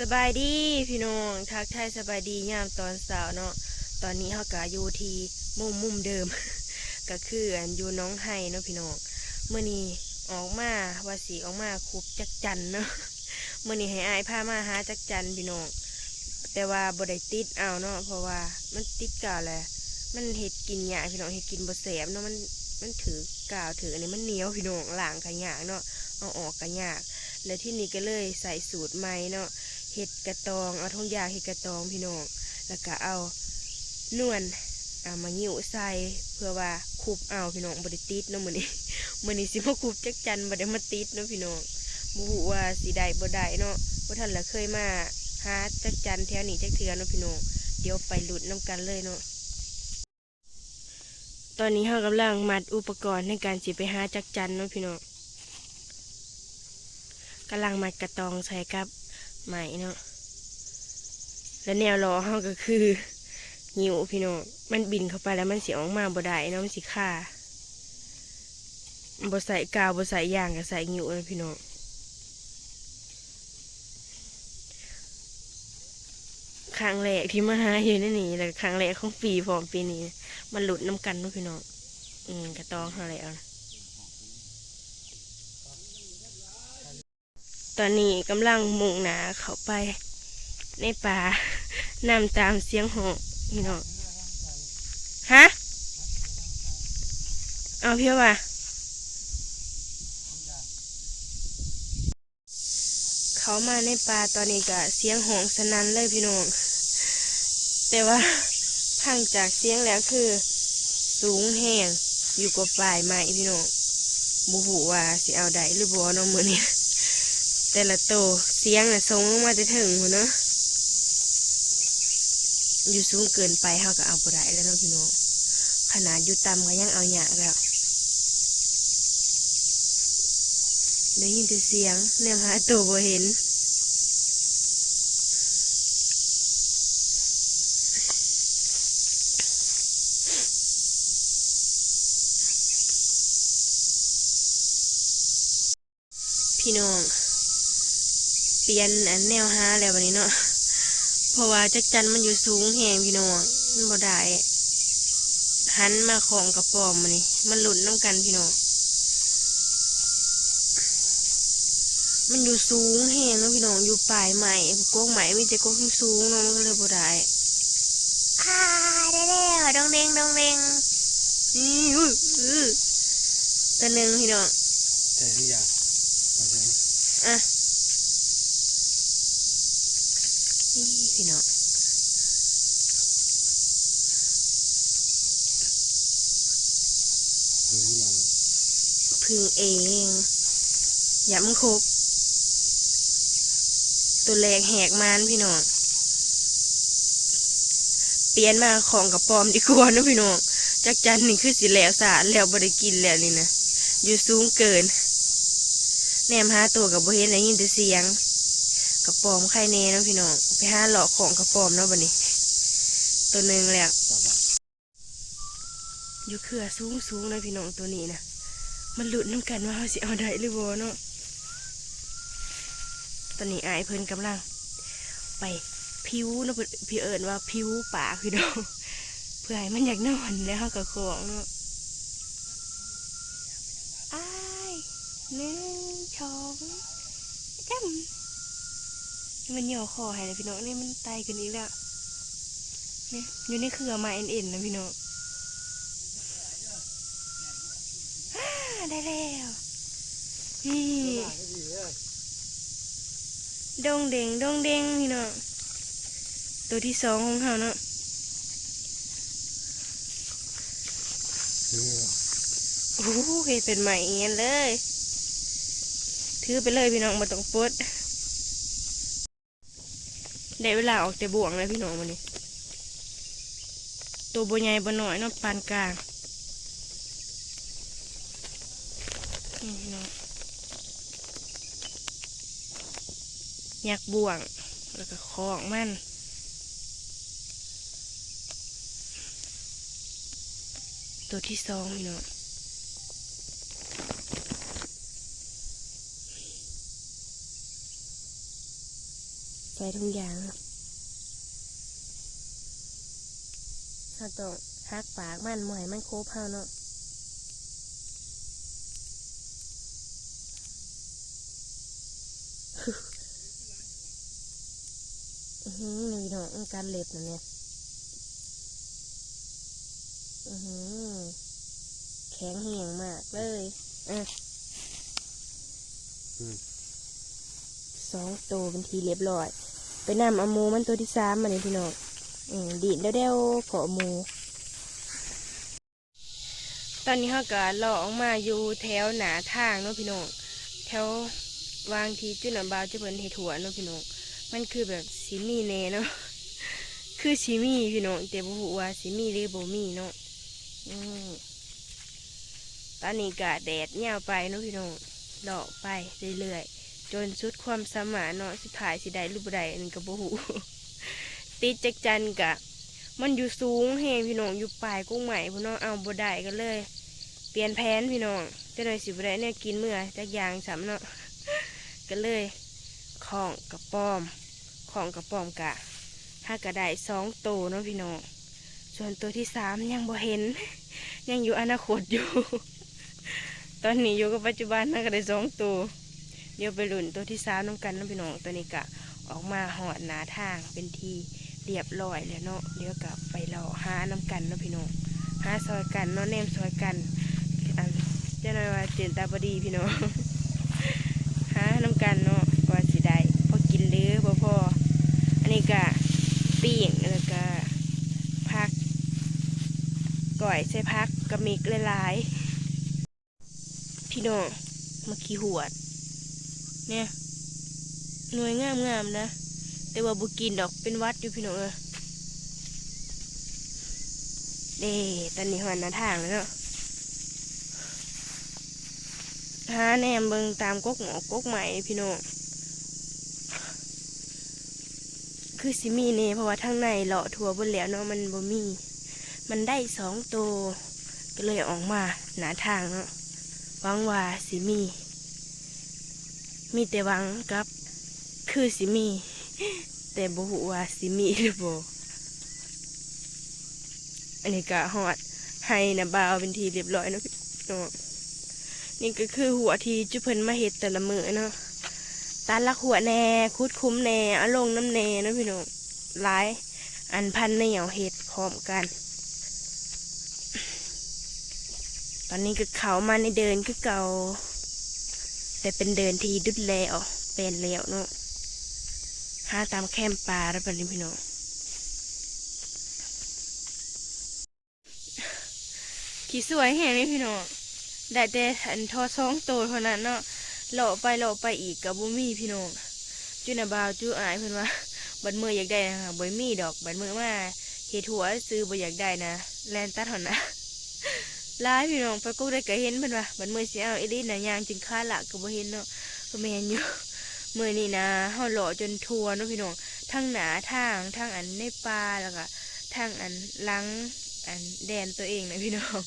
สบายดีพี่น้องทักทายสบายดียามตอนสาวเนาะตอนนี้เฮากะอยู่ที่มุมมุมเดิม ก็คืออันอยู่น้องไห้เนาะพี่น้องเมื่อนี้ออกมาว่าสีออกมาคุบจักจันเนาะเมื่อนี้ให้อายพามาหาจักจันพี่น้องแต่ว่าบ่ได้ติดเอาเนาะเพราะว่ามันติดกาวแหละมันเห็ดกินยาพี่น้องเห็ดกินบ่แสบเนาะมันมันถือกาวถืออันนี้มันเหนียวพี่น้องล้างก็ยากเนาะเอาออกก็ยากและที่นี่ก็เลยใส่สูตรใหม่เนาะ เห็ดกระตอง เอาทงยาเห็ดกระตองพี่น้อง แล้วก็เอานวลเอามาหิ้วใส่เพื่อว่าคูบเอาพี่น้องบไดิติดเนาะมือนี้มือนี้สิมาคูบจักจันบดมาติดเนาะพี่น้องบูว่าสิได้บ่ได้เนาะบ่ทันละเคยมาหาจักจันแถวนี้จักเทือเนาะพี่น้องเดี๋ยวไปหลุดน้ำกันเลยเนาะตอนนี้เฮากำลังมัดอุปกรณ์ในการสิไปหาจักจันเนาะพี่น้องกำลังมัดกระตองใส่กับ ใหม่เนาะแล้วแนวล้อเฮาก็คือหิวพี่น้องมันบินเข้าไปแล้วมันเสียออกมาบ่ได้เนาะมันสิค่าบ่ใส่กาวบ่ใส่ยางก็ใส่หิวเลยพี่น้องครั้งแรกที่มาหาอยู่ในนี่แล้วครั้งแรกของปีพร้อมปีนี้ มันหลุดน้ำกันเนาะพี่น้องอืมกระตองเฮาแล้วนะ ตอนนี้กำลังมุ่งหนาเข้าไป ในป่านำตามเสียงหอกพี่น้องฮะเอาเพียวว่ะเขามาในป่าตอนนี้ก็เสียงหงสนั่นเลยพี่น้องแต่ว่าพังจากเสียงแล้วคือ สูงแห้งอยู่กับปลายไม้พี่น้องบูหูว่าสิเอาได้หรือบ่เน้องมือนี้ แต่ละโตวเสียงน่ะทรงลงมาจะถึงหัวเนาะอยู่สูงเกินไปเขาก็เอาบ่ได้แล้วเนาะพี่น้องขนาดอยู่ต่ำก็ยังเอาหยากแล้วได้ยินแต่เสียงแนมหาตัวบ่เห็นพี่น้อง เปลี่ยนอันแนวหาแล้ววันนี้เนาะเพราะว่าจักจันมันอยู่สูงแหงพี่น้องมันบ่ได้หันมาของกระป๋อมมันนี่มันหลุดน้ำกันพี่น้องมันอยู่สูงแหงเนาะพี่น้องอยู่ปลายใหม่กกใหม่มีแต่กกที่สูงเนาะมันก็เลยบ่ได้อ่าได้แล้วดองเด้งดองเด้งนี่อื้ออื้อตัวหนึ่งพี่น้องใช่ทุกอย่างเอาใช่อะนี่ พี่น้องพึ่งเอง อย่ามึงคบ ตัวแรกแหกมานพี่น้อง เปลี่ยนมาของกระปอมดีกว่านะพี่น้องจักจันนี่คือสิแล้วสาดแล้วบ่ได้กินแล้วนี่นะ อยู่สูงเกิน แนมหาตัวกับบ่เห็นได้ยินแต่เสียง กระปอมไข่เนเนะพี่น้องไปหาหลอกของกระปอมเนาะบัดนี้ ตัวหนึ่งแล้วต่อยู่เครือสูงสูงเลยพี่น้องตัวนี้นะมันหลุดน้ำกันว่าเขาสิเอาได้หรือบ่เนาะตอนนี้อายเพิ่นกำลัง ไปผิวนะพี่เอิญว่าผิวป่าพี่น้องเพื่อให้มันอยากนอนแล้วเขาก็ของเนาะอายหนึ่งสองจ้ำ มันเหนียวคอให้เลยพี่น้องนี่มันไตกันอีกแล้วเนี่ยอยู่ในเครือไม้เอ็นๆนะพี่น้องได้แล้วนี่ดงเด้งดงเด้งพี่น้องตัวที่สองของเขาเนาะโอ้โหเฮ็ดเป็นใหม่เงี้ยเลย ถือไปเลยพี่น้องมาต้องปด ได้เวลาออกแต่บ่วงแล้วพี่น้องวันนี้ ตัวบใหญ่บหน่อยเนาะปานกลางนี่พี่น้องยักบ่วง แล้วก็คล้องมันตัวที่สองพี่น้อง สส่ทุกอย่างเราต้องหักปากมันหมอยมันโคบเฮาเนาะอือหือนี่พี่น้องอื้อการเล็บนะเนี่ยอือหือแข็งเหี่ยงมากเลยอะอืมสองตัวเป็นทีเรียบร้อย ไปนำอมูมันตัวที่สามมาเลยพี่น้องอดีดเด้วๆเกาะหมู ตอนนี้เขาก็เลาะออกมาอยู่แถวหนาทางเนาะพี่น้องแถววางทีจุดหนาบาวจะเป็นเห็ดหัวเนาะพี่น้องมันคือแบบสีมีแน่เนาะคือสีมีพี่น้องแต่บ่ฮู้ว่าสีมีหรือบ่มีเนาะอตอนนี้กะแดดยาวไปเนาะพี่น้องเลาะไปเรื่อยๆ จนสุดความสามารถเนาะสุดท้ายสิได้รือบ่ไดอันก็บ่ฮู้ติดจักจันกะ มันอยู่สูงแฮงพี่น้องอยู่ปลายกุ้งใหม่พี่น้องเอาบ่ได้กันเลย เปลี่ยนแผนพี่น้องจะหน่อยสิบ่ได้เนี่ยกินเมื่อจักอย่างสำเนาะก็เลยของกระป้อมของกระป้อมกะถ้ากระได้สองตัวเนาะพี่น้องส่วนตัวที่สามยังบ่เห็น ยังอยู่อนาคตอยู่ ตอนนี้อยู่กับปัจจุบันน่าก็ได้สองตัว เดี๋ยวไปลุ้นตัวที่สามน้องกันเนาะพี่น้องตัวนี้กะออกมาหอดหนาทางเป็นทีเรียบร้อยแล้วเนาะเดี๋ยวกับไปรอหาน้ำกันเนาะพี่น้องหาซอยกันเนาะแนมซอยกันอันจะหน่อยว่าเจนตาบดีพี่น้องหาน้ำกันเนาะว่าสิได้พอกินหรือบ่พออันนี้ก็ปิ้งแล้วก็พักก่อยใส่พักกระมิกหลายๆพี่น้องมาขี้หวด เนี่ยหน่วยงามงามๆนะ แต่ว่าบุกินดอกเป็นวัดอยู่พี่น้องเออเด้ตอนนี้หันหน้าทางแล้วเนาะหาแนมเบิงตามกกหมอกกกใหม่พี่น้องคือสิมีเนี่เพราะว่าทางในเลาะทัวบนแล้วเนาะมันบ่มี มันได้สองตัวก็เลยออกมาหนาทางเนาะหวังว่าสิมี มีแต่หวังกับคือสิมี แต่บ่ฮู้ว่าสิมีหรือบ่อันนี้ก็ฮอดให้นะบ่าวเป็นทีเรียบร้อยเนาะพี่น้องนี่ก็คือหัวที่จุเพิ่นมาเฮ็ดแต่ละมื้อเนาะตัดลักหัวแหน่คุดคุ้มแหน่เอาลงน้ำแหน่นะพี่น้องหลาย อันพันเหนียวเฮ็ดพร้อมกัน ตอนนี้ก็เขามาในเดินคือเก่า แต่เป็นเดินทีดุดแล้วเป็นแล้วเนาะหาตามแคมปลาแล้วเป็นพี่น้องขี่สวยแห่นี่พี่น้องได้แต่อันทอสองตัวเท่านั้นเนาะเลาะไปเลาะไปอีกกับบุมี่พี่น้องจุนาบาวจูอายเพิ่นว่าบัดมืออยากได้นะคะบ่มีดอกบัดมือมาเฮ็ดหัวซื้อบ่อยากได้นะแลนตัดหอนนะ ลายพี่น้องไปกุ๊กได้ก็เห็นเพิ่นว่าบัดมือสิเอาอีหลีน่ะยางจึงค่าละก็บ่เห็นเนาะก็แม่นอยู่มือนี้นะเฮาหล่อจนทัวเนาะพี่น้องทั้งหนาทางทั้งอันในป่าแล้วก็ทั้งอันหลังอันแดนตัวเองนะพี่น้อง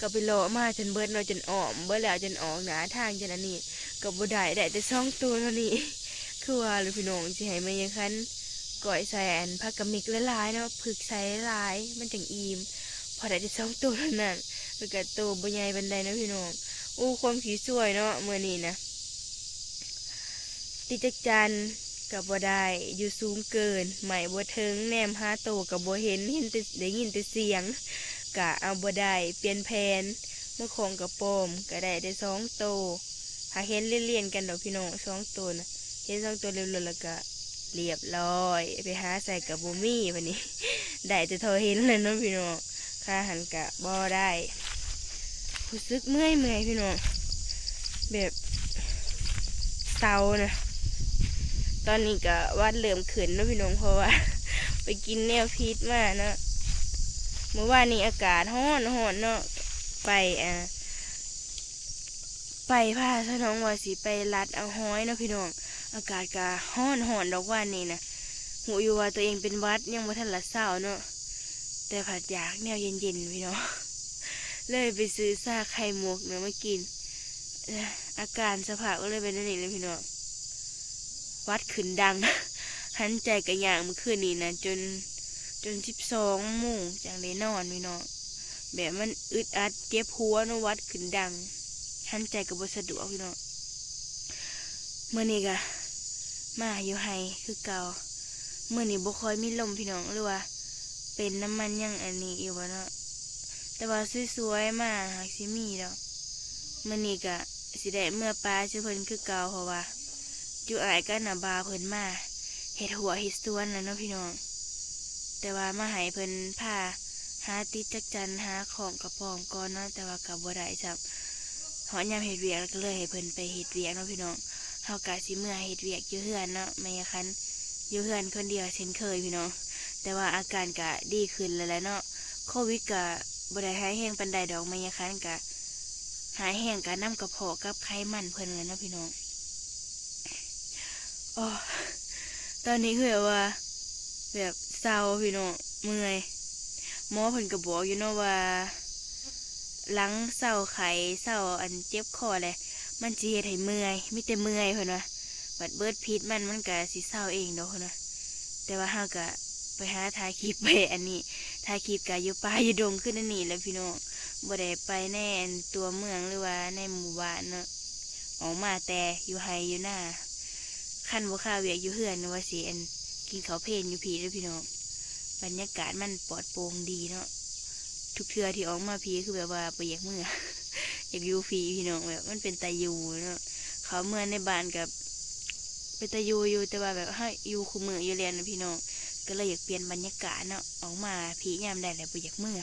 ก็ไปหล่อมาจนเบิดเนาะจนออมเบิดแล้วจนออกหนาทางจนอันนี้ก็บ่ได้ได้แต่สองตัวเท่านี้คือว่าหรือพี่น้องสิให้มันยังคันก่อยใส่อันผักกะมิกหลายๆเนาะผึกใส่หลายมันจังอิ่มพอได้แต่สองตัวเท่านั้น แล้วก็ตัวบ่ใหญ่ปานใดนาะพี่น้องอู้ความขี้สวยเนาะเมื้อนี้นะติจักจันกับบ่ได้อยู่สูงเกินไหมบ่ถึงแนมหาโตกับบ่เห็นเห็นแต่ได้ยินแต่เสียงกะเอาบ่ได้เปลี่ยนแผนเมื่อของกระโปมก็ได้ได้สองโตหาเห็นเลี่ยนๆกันดอกพี่น้องสองตัวนะเห็นสองตัวเร็วๆแล้วก็เรียบร้อย ไปหาใส่กับบ่มีวันนี้ ได้แต่ทอเห็นเลยเนาะพี่น้องค่าหันกะบ่ได้ รู้สึกเมื่อยเมื่อยพี่น้องแบบเศร้านะตอนนี้ก็วัดเริ่มขึ้นนะพี่น้องเพราะว่า ไปกินแนวพิษมาเนาะเมื่อวานนี้อากาศร้อนร้อนเนาะไปอ่าไปพาสน้องว่าสิไปรัดเอาห้อยเนาะพี่น้องอากาศก็ร้อนร้อนดอกว่านนี่นะหูอยู่ว่าตัวเองเป็นวัดยังบ่ทันละเศร้าเนาะแต่ผัดอยากแนวเย็นๆพี่น้อง เลยไปซื้อซาไข่มุกเนาะมากิน อาการสภาพก็เลยเป็นนั่นนี่เลยพี่น้องวัดขึ้นดังหันใจกะย่างเมื่อคืนนี้นะจนจนสิบสองโมงจังได้นอนพี่น้องแบบมันอึดอัดเจ็บหัวนะวัดขึ้นดังหันใจกับบสะดวกพี่น้องเมื่อนี้กะมาอยู่ไฮคือเก่าเมื่อนี้บ่คอยมีลมพี่น้องหรือว่า เป็นน้ำมันยังอันนี้อยู่วะเนาะ แต่ว่าสวยๆมาหากสิมีดอกเมื่อนี้กะสิได้เมื่อปลาชื่อเพิ่นคือเก่าเพราะว่าอยู่อายก็น่ะบาเพิ่นมาเฮ็ดหัวเฮ็ดสวนแล้วเนาะพี่น้อง แต่ว่ามาให้เพิ่นพาหาติดจักจันหาของกระปอมก่อนเนาะแต่ว่ากับบ่ได้จับหอยามเฮ็ดเวียกแล้วก็เลยให้เพิ่นไปเฮ็ดเวียกเนาะพี่น้องเฮากะสิเมื่อเฮ็ดเวียกอยู่เฮือนเนาะไม่คันอยู่เฮือนคนเดียวเช่นเคยพี่น้องแต่ว่าอาการกะดีขึ้นแล้วแหละเนาะโควิดกะ บ่ได้หายแห้งปันใดดอกไม่อยาคันกะหายแห้งกะน้ำกระเพาะกับไขมันเพิ่นเลยนะพี่น้องอ๋อตอนนี้คือแบบว่า แบบเศร้าพี่น้องเมื่อยหมอเพิ่นก็บอกอยู่เนาะว่าหลังเศร้าไข้เศร้าอันเจ็บคอเลยมันสิเฮ็ดให้เมื่อยมีแต่เมื่อยเพิ่นว่าบัดเบิดพิษมันมันก็สิเศร้าเองดอกเพิ่นว่าแต่ว่าเฮาก็ไปหาถ่ายคลิปไปอันนี้ ถ่ายคลิปก็อยู่ป่าอยู่ดงขึ้นอันนี้แหล้วพี่น้องบ่ได้ไปในอันตัวเมืองหรือว่าในหมู่บ้านเนาะออกมาแต่อยู่ไฮอยู่หน้าคันบ่ค่าวเวียกอยู่เฮือนนว่าสิอันกินข้าวเพลนอยู่พีเด้วยพี่น้องบรรยากาศมันปลอดโปร่งดีเนาะทุกเทือที่ออกมาพีคือแบบว่าไปอยากเมื่ออยากอยู่ฟรีพี่น้องแบบมันเป็นตายูเนาะเขาเมื่อในบ้านกับเป็นตายูอยู่แต่ว่าแบบให้อยู่คู่มืออยู่เรียนนะพี่น้อง ก็เลยอยากเปลี่ยนบรรยากาศเนาะออกมาพียามได้แล้วไปอยากเมื่อ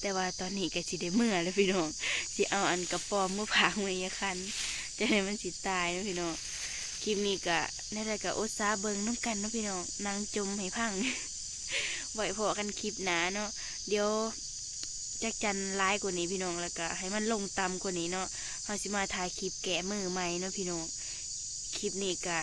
แต่ว่าตอนนี้ก็สิได้เมื่อแล้วพี่น้องสิเอาอันกระปอมมือพังมือยาคันจะให้มันสิตายนะพี่น้องคลิปนี้ก็ได้แต่กับอุตสาเบิงน้ำกันนะพี่น้องนางจมให้พังไว้พอกันคลิปหนาเนาะเดี๋ยวจักจันร้ายกว่านี้พี่น้องแล้วก็ให้มันลงต่ำกว่านี้เนาะเราสิมาถ่ายคลิปแกะมือใหม่เนาะพี่น้องคลิปนี้ก็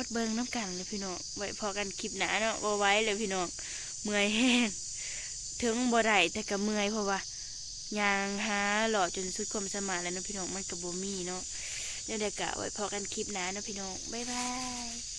อดเบิงน้ำกันเลยพี่น้องไว้พอกันคลิปหนาเนาะบ่ไว้เลยพี่น้องเมื่อยแห้งถึงบ่ได้แต่ก็เมื่อยเพราะว่ายางหาหล่อจนสุดความสมาแล้วนะพี่น้องมันกับบ่มีเนาะเดี๋ยวเด็กกะไว้พอกันคลิปหนะนาะพี่น้องบ๊ายบาย